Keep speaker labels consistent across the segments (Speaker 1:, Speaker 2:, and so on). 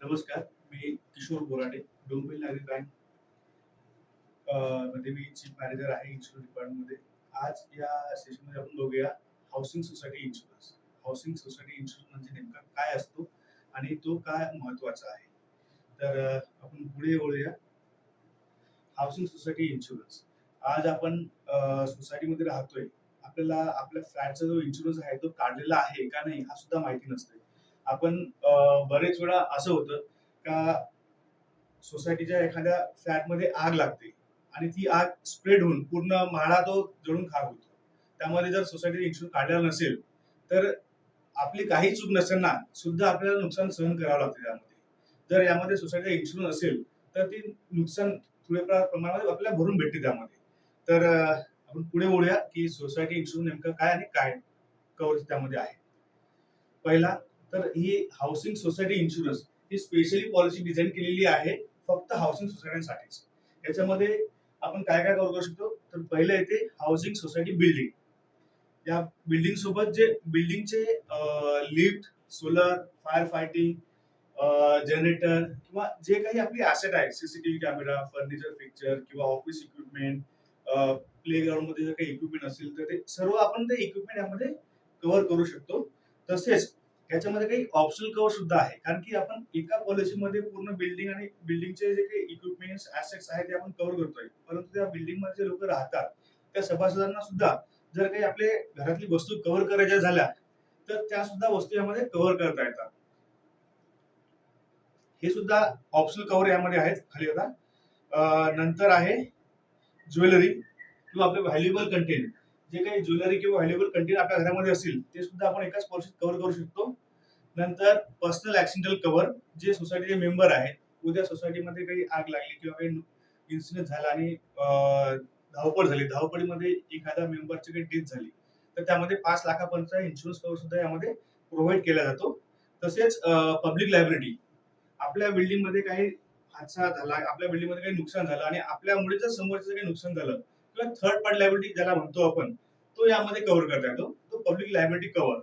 Speaker 1: नमस्कार मी किशोर बोराडे डोंबिवली नागरी बँकमध्ये मी चीफ मॅनेजर आहे इन्शुरन्स डिपार्टमेंटमध्ये आज या सेशनमध्ये आपण बघूया housing society insurance housing society insurance म्हणजे नेमका काय असतो आणि तो काय महत्त्वाचा आहे? तर आपण पुढे वळूया. हाऊसिंग सोसायटी इन्शुरन्स आज आपण सोसायटीमध्ये राहतोय. आपल्याला आपल्या फ्लॅटचा जो इन्शुरन्स आहे तो काढलेला आहे का नाही हा सुद्धा माहिती नसते आपण बरेच वेळा असं होतं का सोसायटीच्या एखाद्या फ्लॅटमध्ये आग लागते आणि ती आग स्प्रेड होऊन पूर्ण माळा तो जळून खाक होतो. त्यामध्ये जर सोसायटी इन्शुरन्स काढलेला नसेल तर आपली काही चूक नसताना सुद्धा आपल्याला नुकसान सहन करावं लागते त्यामध्ये जर यामध्ये सोसायटीचा इन्शुरन्स असेल तर ती नुकसान थोड्या प्रमाणामध्ये आपल्याला भरून भेटते त्यामध्ये. तर आपण पुढे बोलूया की सोसायटी इन्शुरन्स नेमकं काय आणि काय कव्हरेज त्यामध्ये आहे. पहिला तर ही हाऊसिंग सोसायटी इन्शुरन्स ही स्पेशली पॉलिसी डिझाईन केलेली आहे फक्त हाऊसिंग सोसायटीसाठीच याच्यामध्ये आपण काय काय कव्हर करू शकतो? तर पहिलं येते हाऊसिंग सोसायटी बिल्डिंग या बिल्डिंग सोबत जे बिल्डिंगचे lift solar fire fighting generator किंवा जे काही आपली ऍसेट आहे सीसीटीव्ही कॅमेरा फर्निचर पिक्चर किंवा ऑफिस इक्विपमेंट प्ले मध्ये जर काही इक्विपमेंट असेल तर ते सर्व आपण ते इक्विपमेंट यामध्ये कव्हर करू शकतो. तसेच याच्यामध्ये काही ऑप्शनल कव्हर सुद्धा आहे. कारण की आपण एका पॉलिसीमध्ये पूर्ण बिल्डिंग आणि बिल्डिंगचे जे काही इक्विपमेंट्स ऍसेट्स आहेत ते आपण कव्हर करतोय. परंतु त्या बिल्डिंगमध्ये जे लोक राहतात त्या सभासदांना सुद्धा जर काही आपले घरातली वस्तू कव्हर करायच्या झाल्या तर त्या सुद्धा वस्तू यामध्ये कव्हर करता येतात. हे सुद्धा ऑप्शनल कव्हर यामध्ये आहेत. खाली आता नंतर आहे ज्वेलरी किंवा आपले व्हॅल्युएबल कंटेंट जे काही ज्वेलरी किंवा व्हॅल्युएबल कंटेंट आपल्या घरामध्ये असेल ते सुद्धा आपण एकाच पॉलिसीत कव्हर करू शकतो. नंतर पर्सनल ऍक्सिडेंटल कव्हर जे सोसायटीचे मेंबर आहेत उद्या सोसायटीमध्ये काही आग लागली किंवा काही इन्सिडेंट झाला आणि धावपळ झाली धावपळीमध्ये एखाद्या मेंबरची काही डेथ झाली तर त्यामध्ये पाच लाखापर्यंतचा इन्शुरन्स कव्हर सुद्धा यामध्ये प्रोव्हाइड केला जातो. तसेच पब्लिक लायब्ररी आपल्या बिल्डिंगमध्ये काही हादसा झाला आपल्या बिल्डिंगमध्ये काही नुकसान झालं आणि आपल्यामुळे जर समोरचं काही नुकसान झालं किंवा थर्ड पार्टी लायबिलिटी ज्याला म्हणतो आपण तो यामध्ये कव्हर करता येतो. तो पब्लिक लायबिलिटी कव्हर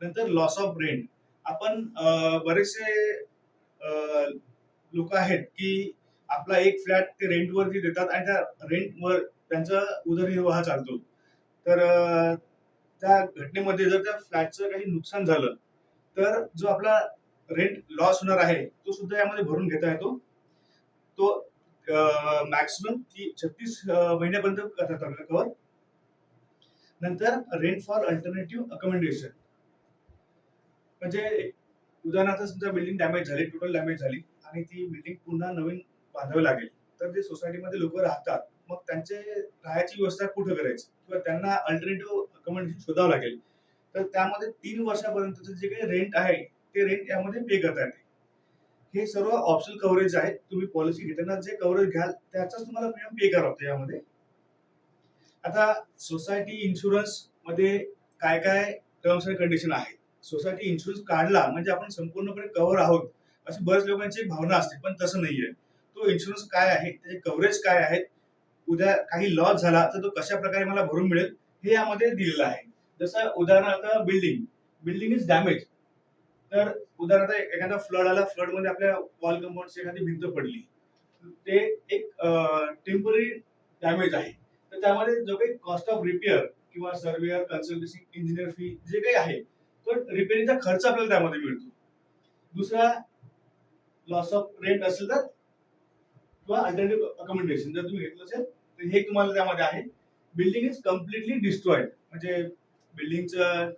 Speaker 1: नंतर लॉस ऑफ रेंट आपण बरेचसे लोक आहेत की आपला एक फ्लॅट ते रेंटवरती देतात आणि त्या रेंटवर त्यांचा उदरनिर्वाह चालतो. तर त्या घटनेमध्ये जर त्या फ्लॅटचं काही नुकसान झालं तर जो आपला रेंट लॉस होणार आहे तो सुद्धा यामध्ये भरून घेता येतो. तो मॅक्सिमम ती छत्तीस महिन्यापर्यंत करतात आपल्याला कव्हर नंतर रेंट फॉर अल्टरनेटिव्ह अकोमोडेशन म्हणजे उदाहरणार्थ समजा बिल्डिंग डॅमेज झाली टोटल डॅमेज झाली आणि ती बिल्डिंग पुन्हा नवीन बांधावी लागेल तर ते सोसायटीमध्ये लोक राहतात. मग त्यांचे राहायची व्यवस्था कुठं करायची? किंवा त्यांना अल्टरनेटिव्ह अकोमोडेशन शोधावं लागेल. तर त्यामध्ये तीन वर्षापर्यंतचं जे काही रेंट आहे ते रेंट यामध्ये पे करता येते. हे सर्व ऑप्शनल कव्हरेज आहेत. तुम्ही पॉलिसी घेताना जे कव्हरेज घ्याल त्याचाच तुम्हाला प्रीमियम पे करावं लागतं यामध्ये. आता सोसायटी इन्शुरन्समध्ये काय काय टर्म्स अँड कंडिशन आहेत? सोसायटी इन्शुरन्स काढला म्हणजे आपण संपूर्णपणे कव्हर आहोत अशी बऱ्याच लोकांची भावना असते पण तसं नाहीये. तो इन्शुरन्स काय आहे? त्याचे कव्हरेज काय आहेत? उद्या काही लॉस झाला तर तो कशा प्रकारे मला भरून मिळेल? हे यामध्ये दिलेलं आहे. जसं उदाहरणार्थ बिल्डिंग बिल्डिंग इज डॅमेज तर उदाहरणार्थ एखादा फ्लड आला फ्लडमध्ये आपल्या वॉल कंपाऊंडची एखादी भिंत पडली. ते एक टेंपररी डॅमेज आहे. तर त्यामध्ये जो काही कॉस्ट ऑफ रिपेअर किंवा सर्वेअर कन्सल्टन्सी इंजिनियर फी जे काही आहे तो रिपेअरिंगचा खर्च आपल्याला त्यामध्ये मिळतो. दुसरा लॉस ऑफ रेंट असेल तर किंवा अल्टरनेटिव्ह अकोमेंडेशन जर तुम्ही घेतलं असेल तर हे तुम्हाला त्यामध्ये आहे. बिल्डिंग इज कम्प्लिटली डिस्ट्रॉइड म्हणजे बिल्डिंगचं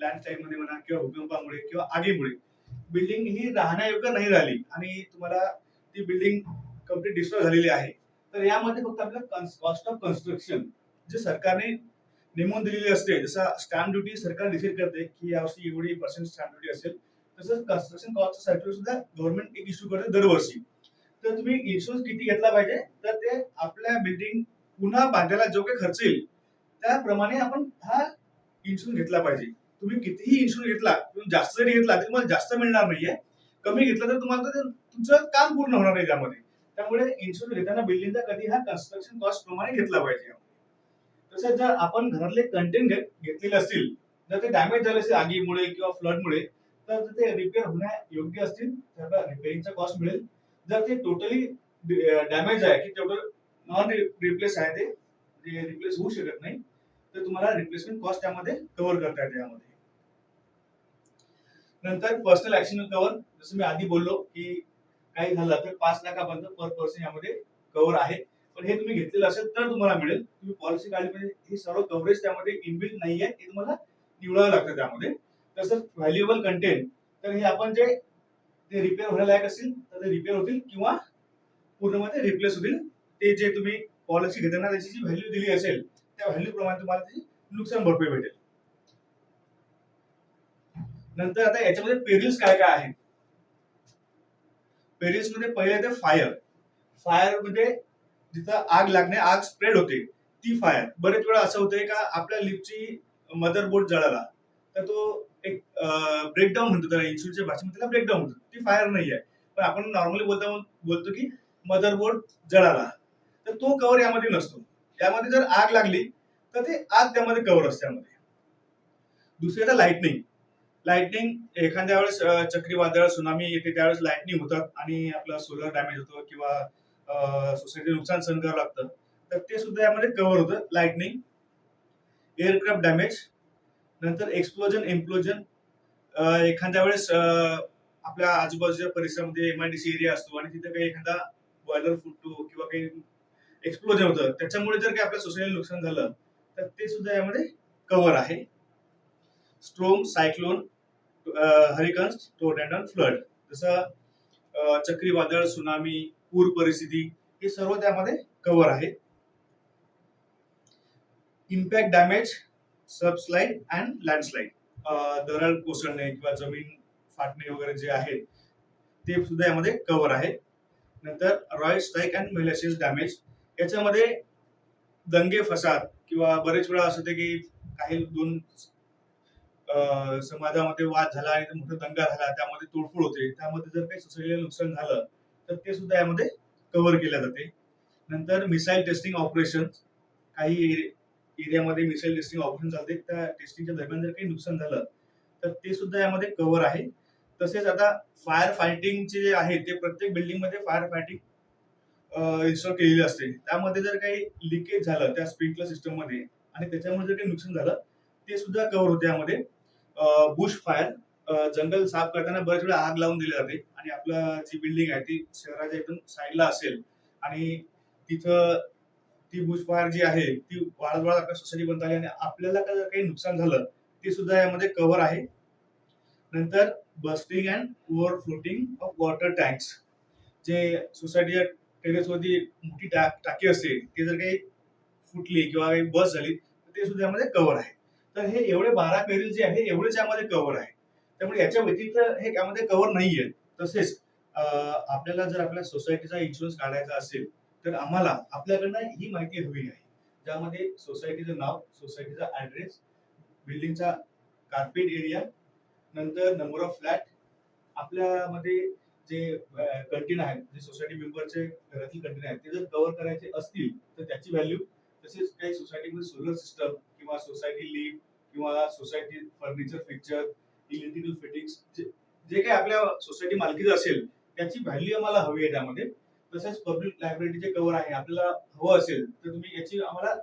Speaker 1: लँडस्लाईडमध्ये म्हणा किंवा भूकंपामुळे किंवा आगीमुळे बिल्डिंग ही राहण्यायोग्य नाही राहिली आणि तुम्हाला ती बिल्डिंग कंप्लीट डिस्ट्रॉय झालेली आहे. तर यामध्ये फक्त आपल्याला कॉस्ट ऑफ कन्स्ट्रक्शन जे सरकारने नेमून दिलेली असते जसं स्टॅम्प ड्युटी सरकार डिसाईड करते की यावर्षी एवढी पर्सेंट स्टॅम्प ड्युटी असेल तसंच कन्स्ट्रक्शन कॉस्ट सर्टिफिकेट सुद्धा गव्हर्नमेंट एक इश्यू करते दरवर्षी. तर तुम्ही इन्शुरन्स किती घेतला पाहिजे तर ते आपल्या बिल्डिंग पुन्हा बांधायला जो काही खर्च येईल. त्याप्रमाणे आपण हा इन्शुरन्स घेतला पाहिजे. तुम्ही कितीही इन्शुरन्स घेतला तुम्ही जास्त जरी घेतला तरी तुम्हाला जास्त मिळणार नाहीये. कमी घेतला तर तुम्हाला तुमचं काम पूर्ण होणार नाही त्यामध्ये. त्यामुळे इन्शुरन्स घेताना बिल्डिंगचा कधी हा कन्स्ट्रक्शन कॉस्ट प्रमाणे घेतला पाहिजे. तसेच जर आपण घरातले कंटेंट घेतलेले असतील जर ते डॅमेज झाले असेल आगीमुळे किंवा फ्लडमुळे तर ते रिपेअर होण्या योग्य असतील तर रिपेअरिंगचा कॉस्ट मिळेल. जर ते टोटली डॅमेज आहे की टोटल नॉन रिप्लेस आहे ते म्हणजे जे रिप्लेस होऊ शकत नाही तर तुम्हाला रिप्लेसमेंट कॉस्ट त्यामध्ये कव्हर करता येते यामध्ये. नंतर पर्सनल ऍक्शन कव्हर जसं मी आधी बोललो की काही झालं तर पाच लाखापर्यंत पर पर्सन यामध्ये कव्हर आहे. पण हे तुम्ही घेतलेलं असेल तर तुम्हाला मिळेल. तुम्ही पॉलिसी काढली म्हणजे हे सर्व कव्हरेज त्यामध्ये इनबिल्ट नाही आहे. हे तुम्हाला निवडावं लागतं त्यामध्ये. तसंच व्हॅल्युएबल कंटेंट तर हे आपण जे ते रिपेअर होण्यालायक असतील तर ते रिपेअर होतील किंवा पूर्णमध्ये रिप्लेस होतील. ते जे तुम्ही पॉलिसी घेताना त्याची जी व्हॅल्यू दिली असेल त्या व्हॅल्यू प्रमाणे तुम्हाला त्याची नुकसान भरपाई भेटेल. नंतर आता याच्यामध्ये पेरिल्स काय काय आहेत? पेरिल्समध्ये पहिले ते फायर. फायर म्हणजे जिथं आग लागणे आग स्प्रेड होते ती फायर. बरेच वेळा असं होतंय का आपल्या लिपची मदरबोर्ड जळाला तर तो एक ब्रेकडाऊन म्हणतो त्याला इन्स्टिट्यूटच्या भाषेमध्ये त्याला ब्रेकडाऊन म्हणतो. ती फायर नाही आहे. पण आपण नॉर्मली बोलता बोलतो की मदरबोर्ड जळाला. तर तो कव्हर यामध्ये नसतो. यामध्ये जर आग लागली तर ते आग त्यामध्ये कव्हर असते त्यामध्ये दुसरी आता लाईटनिंग लाईटनिंग एखाद्या वेळेस चक्रीवादळ सुनामी येते त्यावेळेस लाईटनिंग होतात आणि आपला सोलर डॅमेज होतो किंवा सोसायटी नुकसान सहन करावं लागतं. तर ते सुद्धा यामध्ये कव्हर होतं. लाईटनिंग एअरक्राफ्ट डॅमेज नंतर एक्सप्लोजन इम्प्लोजन एखाद्या वेळेस आपल्या आजूबाजूच्या परिसरामध्ये एमआयडीसी एरिया असतो आणि तिथे काही एखादा बॉयलर फुटतो किंवा काही एक्सप्लोजन होतं. त्याच्यामुळे जर काही आपल्या सोसायटीला नुकसान झालं तर ते सुद्धा यामध्ये कव्हर आहे. Storm cyclone hurricanes tornado flood जसं चक्रीवादळ सुनामी पूर परिस्थिती हे सर्व त्यामध्ये कव्हर आहे. Impact damage subsidence and landslide दरड कोसळणे किंवा जमीन फाटणे वगैरे जे आहेत ते सुद्धा यामध्ये कव्हर आहे. नंतर riot strike and malicious damage. याच्यामध्ये दंगे फसाद किंवा बरेच वेळा असं होते की काही दोन समाजामध्ये वाद झाला आणि तो मोठा दंगा झाला त्यामध्ये तोडफोड होते. त्यामध्ये जर काही सोसायटीला नुकसान झालं तर ते सुद्धा यामध्ये कव्हर केल्या जाते. नंतर मिसाईल टेस्टिंग ऑपरेशन काही एरियामध्ये मिसाईल टेस्टिंग ऑपरेशन चालते. त्या टेस्टिंगच्या दरम्यान जर काही नुकसान झालं तर ते सुद्धा यामध्ये कव्हर आहे. तसेच आता फायर फायटिंगचे जे आहे ते प्रत्येक बिल्डिंगमध्ये फायर फायटिंग इन्स्टॉल केलेली असते. त्यामध्ये जर काही लिकेज झालं त्या स्प्रिंकलर सिस्टममध्ये आणि त्याच्यामुळे जर काही नुकसान झालं ते सुद्धा कव्हर होते यामध्ये. बुश फायर जंगल साफ करताना बरेच वेळा आग लावून दिली जाते. आणि आपलं जी बिल्डिंग आहे ती शहराच्या एकदम साईडला असेल. आणि तिथं ती बुश फायर जी आहे ती वाढत वाढत आपल्या सोसायटी बनत आली आणि आपल्याला काही नुकसान झालं ते सुद्धा यामध्ये कव्हर आहे. नंतर bursting and overflowing of water tanks जे सोसायटीच्या टेरेसवरती मोठी टाकी असते ते जर काही फुटली किंवा काही बस झाली तर ते सुद्धा यामध्ये कव्हर आहे. तर हे एवढे बारा पेरील जे आहे एवढेच यामध्ये कव्हर आहे. त्यामुळे याच्या व्यतिरिक्त हे यामध्ये कव्हर नाहीये. तसेच आपल्याला जर आपल्या सोसायटीचा इन्शुरन्स काढायचा असेल तर आम्हाला आपल्याकडनं ही माहिती हवी आहे. ज्यामध्ये सोसायटीचं नाव सोसायटीचा ऍड्रेस बिल्डिंगचा कार्पेट एरिया नंतर नंबर ऑफ फ्लॅट आपल्यामध्ये जे कंटेन आहेत जे सोसायटी मेंबरचे घरातील कंटेन आहेत ते जर कव्हर करायचे असतील तर त्याची व्हॅल्यू तसेच काही सोसायटीमध्ये सोलर सिस्टम किंवा सोसायटी लिफ्ट किंवा society furniture fixture electrical fittings जे काही आपल्या सोसायटी मालकीचं असेल त्याची व्हॅल्यू आम्हाला हवी आहे त्यामध्ये. तसेच पब्लिक लायब्ररीचे कव्हर आहे आपल्याला हवं असेल तर तुम्ही याची आम्हाला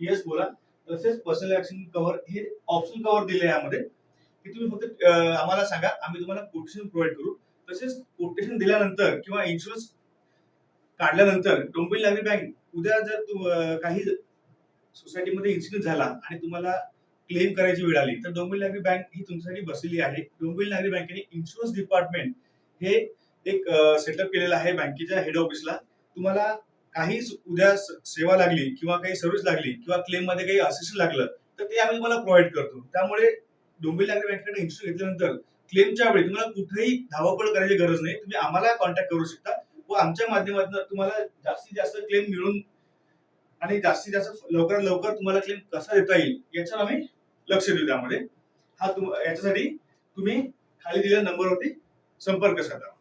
Speaker 1: येस बोला. तसेच पर्सनल ऍक्शन कव्हर हे ऑप्शन कव्हर दिले यामध्ये. की तुम्ही फक्त आम्हाला सांगा आम्ही तुम्हाला कोटेशन प्रोव्हाइड करू. तसेच कोटेशन दिल्यानंतर किंवा इन्शुरन्स काढल्यानंतर डोंबिवली नागरी बँक उद्या जर काही सोसायटीमध्ये इन्सिडेंट झाला आणि तुम्हाला क्लेम करायची वेळ आली. तर डोंबिवली नागरी बँक ही तुमच्यासाठी बसलेली आहे. डोंबिवली नागरी बँकेने इन्शुरन्स डिपार्टमेंट हे एक सेटअप केलेलं आहे बँकेच्या हेड ऑफिसला तुम्हाला काही उद्या सेवा लागली किंवा काही सर्व्हिस लागली किंवा क्लेममध्ये काही असिस्टंट लागलं तर ते आम्ही तुम्हाला प्रोव्हाइड करतो. त्यामुळे डोंबिवली नागरी बँकेकडे इन्शुरन्स घेतल्यानंतर क्लेमच्या वेळी तुम्हाला कुठेही धावपळ करायची गरज नाही. तुम्ही आम्हाला कॉन्टॅक्ट करू शकता व आमच्या माध्यमातून तुम्हाला जास्तीत जास्त क्लेम मिळून आणि जास्तीत जास्त लवकरात लवकर तुम्हाला क्लेम कसा देता येईल याच्यावर आम्ही लक्ष देऊ त्यामध्ये. हा तुम याच्यासाठी तुम्ही खाली दिलेल्या नंबरवरती संपर्क साधा.